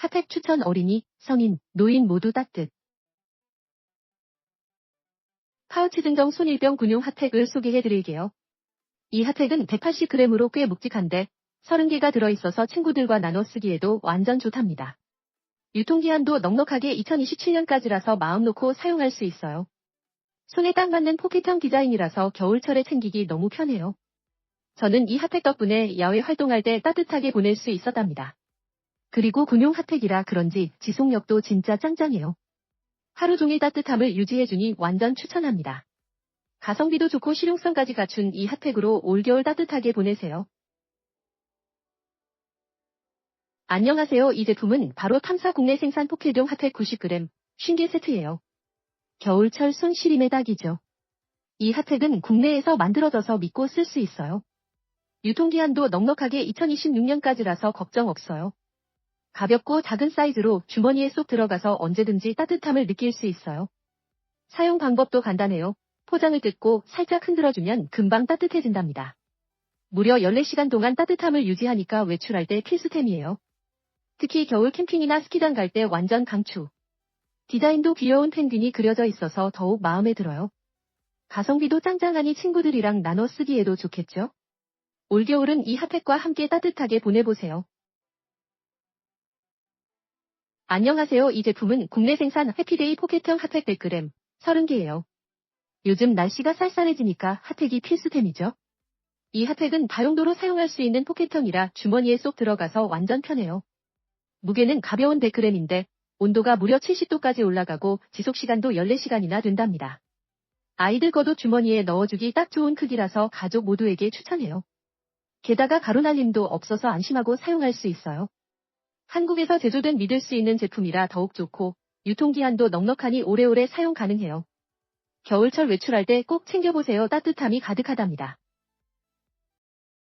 핫팩 추천 어린이, 성인, 노인 모두 따뜻. 파우치 증정 손일병 군용 핫팩을 소개해 드릴게요. 이 핫팩은 180g으로 꽤 묵직한데 30개가 들어있어서 친구들과 나눠 쓰기에도 완전 좋답니다. 유통기한도 넉넉하게 2027년까지라서 마음 놓고 사용할 수 있어요. 손에 딱 맞는 포켓형 디자인이라서 겨울철에 챙기기 너무 편해요. 저는 이 핫팩 덕분에 야외 활동할 때 따뜻하게 보낼 수 있었답니다. 그리고 군용 핫팩이라 그런지 지속력도 진짜 짱짱해요. 하루 종일 따뜻함을 유지해주니 완전 추천합니다. 가성비도 좋고 실용성까지 갖춘 이 핫팩으로 올겨울 따뜻하게 보내세요. 안녕하세요. 이 제품은 바로 탐사 국내 생산 포켓용 핫팩 90g, 50개 세트예요. 겨울철 손 시림의 딱이죠. 이 핫팩은 국내에서 만들어져서 믿고 쓸 수 있어요. 유통기한도 넉넉하게 2026년까지라서 걱정 없어요. 가볍고 작은 사이즈로 주머니에 쏙 들어가서 언제든지 따뜻함을 느낄 수 있어요. 사용 방법도 간단해요. 포장을 뜯고 살짝 흔들어주면 금방 따뜻해진답니다. 무려 14시간 동안 따뜻함을 유지하니까 외출할 때 필수템이에요. 특히 겨울 캠핑이나 스키장 갈 때 완전 강추. 디자인도 귀여운 펭귄이 그려져 있어서 더욱 마음에 들어요. 가성비도 짱짱하니 친구들이랑 나눠 쓰기에도 좋겠죠? 올겨울은 이 핫팩과 함께 따뜻하게 보내보세요. 안녕하세요. 이 제품은 국내 생산 해피데이 포켓형 핫팩 100g, 30개예요. 요즘 날씨가 쌀쌀해지니까 핫팩이 필수템이죠. 이 핫팩은 다용도로 사용할 수 있는 포켓형이라 주머니에 쏙 들어가서 완전 편해요. 무게는 가벼운 100g인데 온도가 무려 70도까지 올라가고 지속시간도 14시간이나 된답니다. 아이들 거도 주머니에 넣어주기 딱 좋은 크기라서 가족 모두에게 추천해요. 게다가 가루날림도 없어서 안심하고 사용할 수 있어요. 한국에서 제조된 믿을 수 있는 제품이라 더욱 좋고 유통기한도 넉넉하니 오래오래 사용 가능해요. 겨울철 외출할 때 꼭 챙겨보세요. 따뜻함이 가득하답니다.